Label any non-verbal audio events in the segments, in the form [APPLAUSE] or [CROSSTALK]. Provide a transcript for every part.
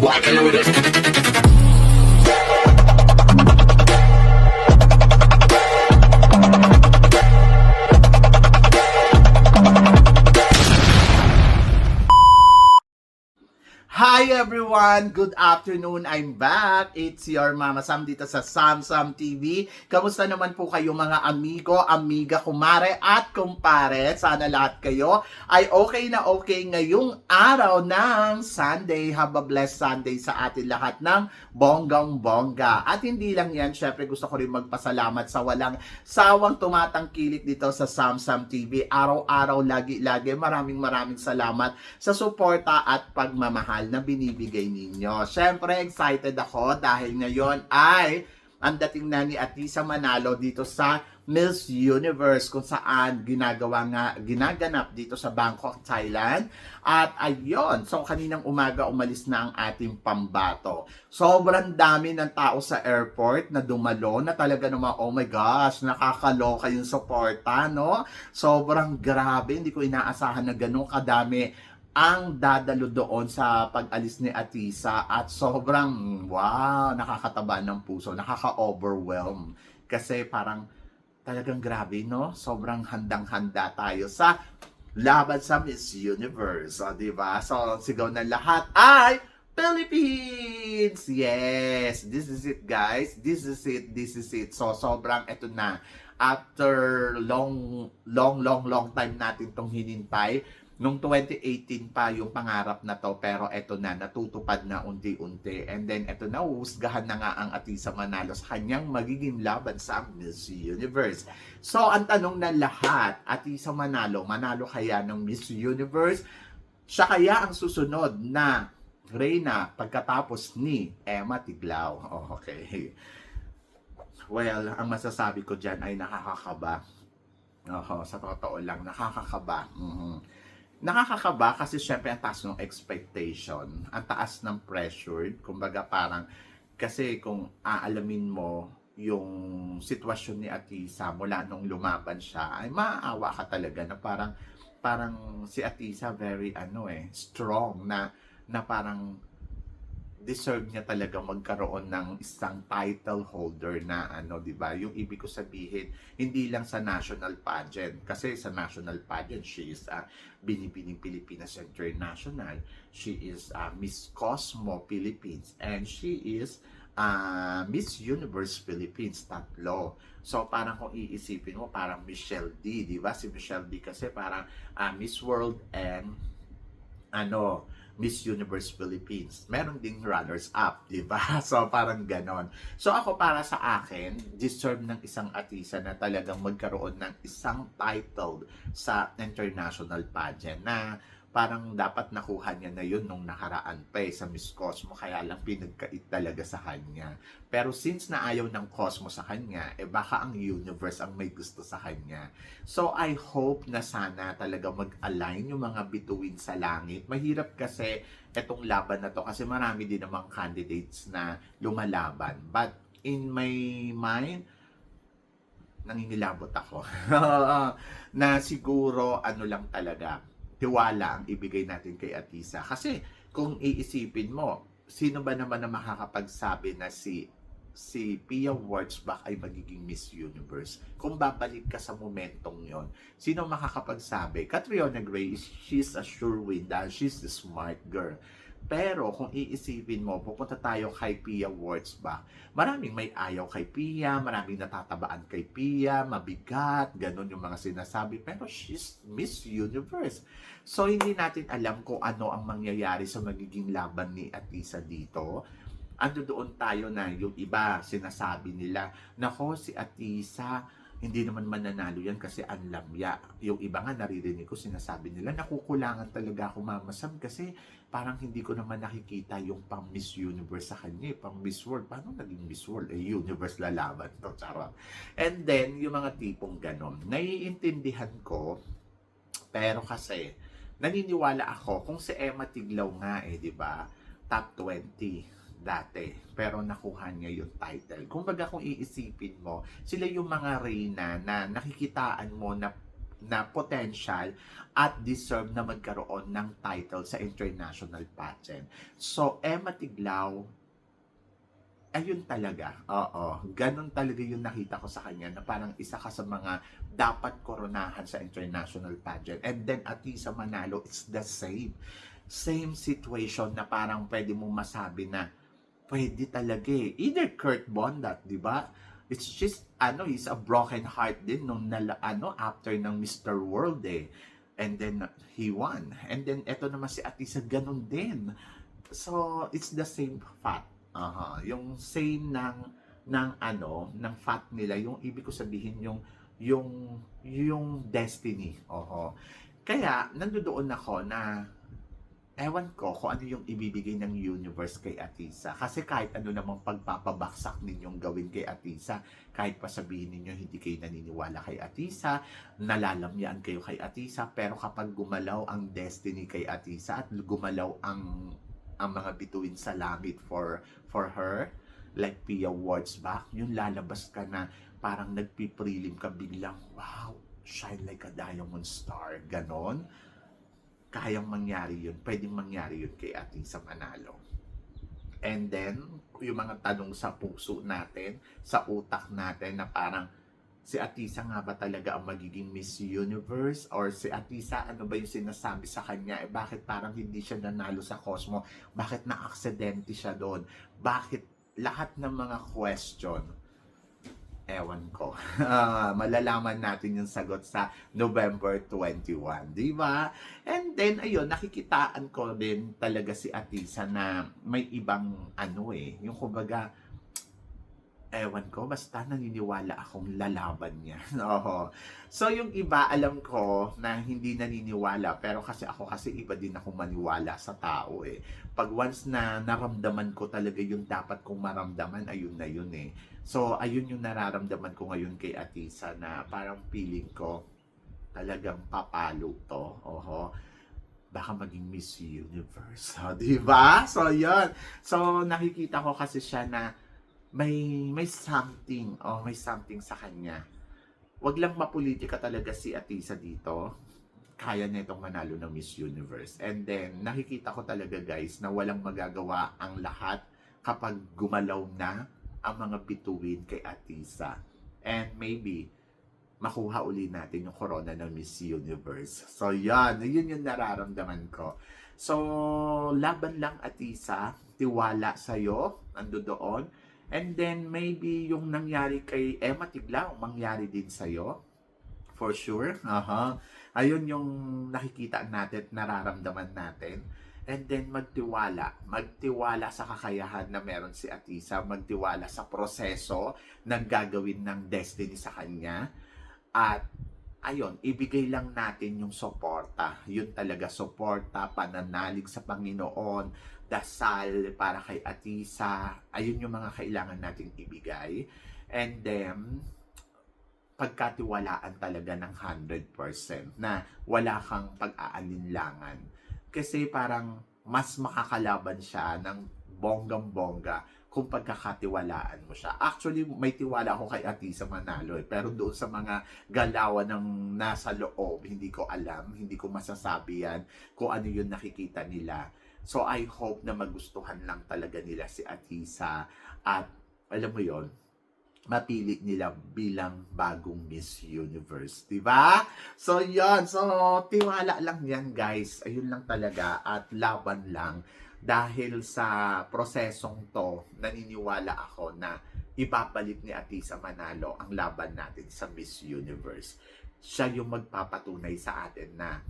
walking with it. Hi everyone! Good afternoon! I'm back! It's your Mama Sam dito sa Sam Sam TV. Kamusta naman po kayo mga amigo, amiga, kumare at kumpare? Sana lahat kayo ay okay na okay ngayong araw ng Sunday. Have a blessed Sunday sa atin lahat ng bonggang bongga. At hindi lang yan, syempre gusto ko rin magpasalamat sa walang sawang tumatangkilik dito sa Sam Sam TV. Araw-araw, lagi-lagi, maraming maraming salamat sa suporta at pagmamahal na binibigay ninyo. Siyempre, excited ako dahil ngayon ay ang dating na ni Atisa Manalo dito sa Miss Universe kung saan ginagawa nga ginaganap dito sa Bangkok, Thailand. At ayun, so kaninang umaga umalis na ang ating pambato. Sobrang dami ng tao sa airport na dumalo na talaga naman, oh my gosh, nakakaloka yung suporta, no? Sobrang grabe, hindi ko inaasahan na ganun kadami ang dadalo doon sa pag-alis ni Atisa at sobrang wow, nakakataba ng puso, nakaka-overwhelm. Kasi parang talagang grabe, no? Sobrang handang-handa tayo sa laban sa Miss Universe, o, di ba? So, sigaw na lahat ay Philippines! Yes! This is it, guys. This is it. This is it. So, sobrang eto na. After long, long, long, long time natin tong hinintay, Nung 2018 pa yung pangarap na to, pero eto na, natutupad na unti-unti. And then eto na, uhusgahan na nga ang Atisa Manalo sa kanyang magiging laban sa Miss Universe. So, ang tanong na lahat, Atisa Manalo, manalo kaya ng Miss Universe? Siya kaya ang susunod na Reyna pagkatapos ni Emma Tiglao. Oh, okay. Well, ang masasabi ko dyan ay nakakakaba. Oho, sa totoo lang, nakakakaba. Mhm. Nakakakaba kasi syempre ang taas ng expectation, ang taas ng pressure. Kumbaga parang, kasi kung aalamin mo yung sitwasyon ni Atisa mula nung lumaban siya, ay maaawa ka talaga na parang, parang si Atisa very ano eh, strong na, na parang deserve niya talaga magkaroon ng isang title holder na ano, 'di ba? Yung ibig ko sabihin, hindi lang sa national pageant kasi sa national pageant she is uh, Binibining Pilipinas International. She is uh, Miss Cosmo Philippines and she is uh, Miss Universe Philippines tatlo. So parang kung iisipin mo parang Michelle D, 'di ba? Si Michelle D kasi parang uh, Miss World and ano, Miss Universe Philippines. Meron ding runners-up, [LAUGHS] di ba? So, parang ganon. So, ako para sa akin, deserve ng isang artista na talagang magkaroon ng isang title sa international pageant na parang dapat nakuha niya na yun nung nakaraan pa eh, sa Miss Cosmo kaya lang pinagkait talaga sa kanya. Pero since na ayaw ng Cosmo sa kanya, eh baka ang universe ang may gusto sa kanya. So I hope na sana talaga mag-align yung mga bituin sa langit. Mahirap kasi etong laban na to kasi marami din namang candidates na lumalaban. But in my mind, nangingilabot ako. [LAUGHS] na siguro ano lang talaga, tiwala ang ibigay natin kay Atisa. Kasi kung iisipin mo, sino ba naman na makakapagsabi na si si Pia Wurtzbach ay magiging Miss Universe. Kung babalik ka sa momentong yon, sino makakapagsabi? Catriona Gray, she's a sure win dahil she's the smart girl. Pero kung iisipin mo, pupunta tayo kay Pia Wurtzbach. Maraming may ayaw kay Pia, maraming natatabaan kay Pia, mabigat, ganun yung mga sinasabi. Pero she's Miss Universe. So hindi natin alam kung ano ang mangyayari sa magiging laban ni Atisa dito. Ando doon tayo na yung iba sinasabi nila, nako si Atisa, hindi naman mananalo yan kasi ang lamya. Yung iba nga naririnig ko sinasabi nila, nakukulangan talaga ako mamasam kasi parang hindi ko naman nakikita yung pang Miss Universe sa kanya, eh, pang Miss World. Paano naging Miss World? Eh, Universe lalaban to, charot. And then, yung mga tipong ganon, naiintindihan ko, pero kasi, naniniwala ako, kung si Emma Tiglaw nga eh, di ba, top 20 dati, pero nakuha niya yung title. Kumbaga kung iisipin mo, sila yung mga reyna na nakikitaan mo na na potential at deserve na magkaroon ng title sa international pageant. So, Emma Tiglao, ayun talaga. Oo. Ganon talaga yung nakita ko sa kanya na parang isa ka sa mga dapat koronahan sa international pageant. And then Atisa Manalo, it's the same. Same situation na parang pwede mo masabi na pwede talaga eh. Either Kurt Bondat, di ba? It's just, ano, he's a broken heart din nung nala, ano, after ng Mr. World eh. And then, he won. And then, eto naman si Atisa, ganun din. So, it's the same fat. Aha, yung same ng ng ano, ng fat nila, yung ibig ko sabihin yung yung yung destiny. Oho. Kaya nandoon ako na ewan ko kung ano yung ibibigay ng universe kay Atisa. Kasi kahit ano namang pagpapabaksak ninyong gawin kay Atisa, kahit pa sabihin ninyo hindi kayo naniniwala kay Atisa, nalalamyaan kayo kay Atisa, pero kapag gumalaw ang destiny kay Atisa at gumalaw ang ang mga bituin sa langit for for her like Pia Words back yung lalabas ka na parang nagpiprelim ka biglang wow shine like a diamond star ganon kayang mangyari yun pwedeng mangyari yun kay ating sa Manalo and then yung mga tanong sa puso natin sa utak natin na parang si Atisa nga ba talaga ang magiging Miss Universe? Or si Atisa, ano ba yung sinasabi sa kanya? Eh, bakit parang hindi siya nanalo sa Cosmo? Bakit na-aksidente siya doon? Bakit lahat ng mga question? Ewan ko. [LAUGHS] Ah, malalaman natin yung sagot sa November 21, di ba? And then, ayun, nakikitaan ko din talaga si Atisa na may ibang ano eh, yung kumbaga, ewan ko, basta naniniwala akong lalaban niya. [LAUGHS] Oo. So, yung iba, alam ko na hindi naniniwala, pero kasi ako kasi iba din ako maniwala sa tao eh. Pag once na naramdaman ko talaga yung dapat kong maramdaman, ayun na yun eh. So, ayun yung nararamdaman ko ngayon kay Atisa na parang feeling ko talagang papalo to. Oho baka maging Miss Universe. Oh, [LAUGHS] di ba? So, yun. So, nakikita ko kasi siya na may may something oh may something sa kanya. Wag lang mapolitika talaga si Atisa dito. Kaya niya itong manalo ng Miss Universe. And then nakikita ko talaga guys na walang magagawa ang lahat kapag gumalaw na ang mga bituin kay Atisa. And maybe makuha uli natin yung corona ng Miss Universe. So yan yun yung nararamdaman ko. So laban lang Atisa. Tiwala sa'yo. Ando doon And then, maybe yung nangyari kay Emma Tiglao, mangyari din sa'yo. For sure. Aha. Ayun yung nakikita natin, nararamdaman natin. And then, magtiwala. Magtiwala sa kakayahan na meron si Atisa. Magtiwala sa proseso ng gagawin ng destiny sa kanya. At, ayun, ibigay lang natin yung suporta. Yun talaga, suporta, pananalig sa Panginoon, dasal para kay Atisa. Ayun yung mga kailangan nating ibigay. And then, pagkatiwalaan talaga ng 100% na wala kang pag-aalinlangan. Kasi parang mas makakalaban siya ng bonggang-bongga kung pagkakatiwalaan mo siya. Actually, may tiwala ako kay Atisa Manalo eh. Pero doon sa mga galawan ng nasa loob, hindi ko alam, hindi ko masasabi yan kung ano yung nakikita nila. So I hope na magustuhan lang talaga nila si Atisa. At alam mo yon mapili nila bilang bagong Miss Universe, di ba? So yon so tiwala lang yan guys, ayun lang talaga. At laban lang. Dahil sa prosesong to, naniniwala ako na ibabalik ni Atisa Manalo ang laban natin sa Miss Universe. Siya yung magpapatunay sa atin na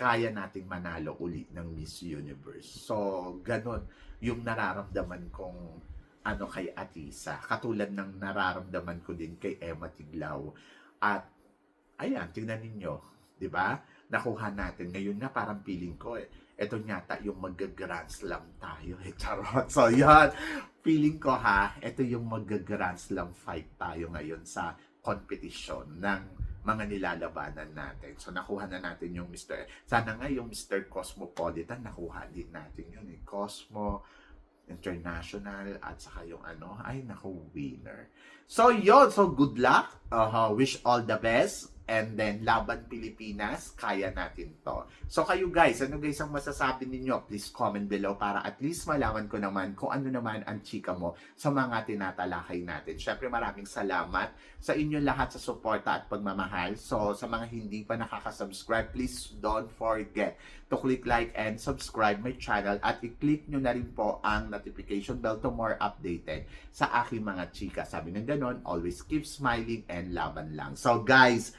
kaya nating manalo uli ng Miss Universe. So, ganun yung nararamdaman kong ano kay Atisa. Katulad ng nararamdaman ko din kay Emma Tiglao. At, ayan, tingnan ninyo, di ba? Nakuha natin. Ngayon na parang feeling ko eh, ito nyata yung mag-grand slam tayo. Eh, charot. So, yan. Feeling ko ha, ito yung mag-grand slam fight tayo ngayon sa competition ng mga nilalabanan natin. So, nakuha na natin yung Mr. Sana nga yung Mr. Cosmopolitan, nakuha din natin yun eh. Cosmo, International, at saka yung ano, ay naku, winner. So, yon So, good luck. Uh, wish all the best. And then Laban Pilipinas, kaya natin to. So kayo guys, ano guys ang masasabi ninyo? Please comment below para at least malaman ko naman kung ano naman ang chika mo sa mga tinatalakay natin. Syempre maraming salamat sa inyo lahat sa suporta at pagmamahal. So sa mga hindi pa nakaka-subscribe, please don't forget to click like and subscribe my channel at i-click nyo na rin po ang notification bell to more updated sa aking mga chika. Sabi ng ganon, always keep smiling and laban lang. So guys,